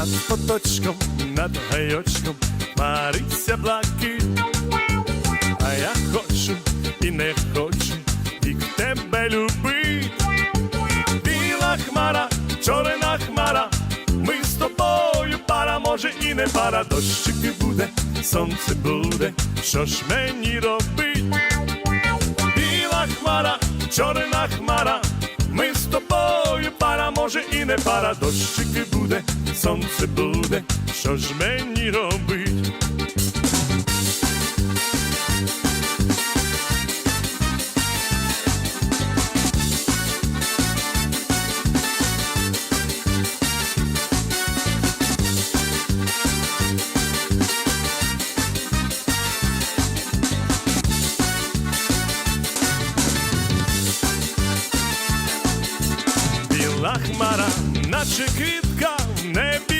над поточком, над гайочком, Мариться блакить. А я хочу і не хочу вік тебе любить. Біла хмара, чорна хмара, ми з тобою пара, може і не пара, дощики буде, сонце буде, що ж мені робить? Біла хмара, чорна хмара, може і не пара, дощики буде, сонце буде, що ж мені робить? Лахмара хмара, наче квітка в небі.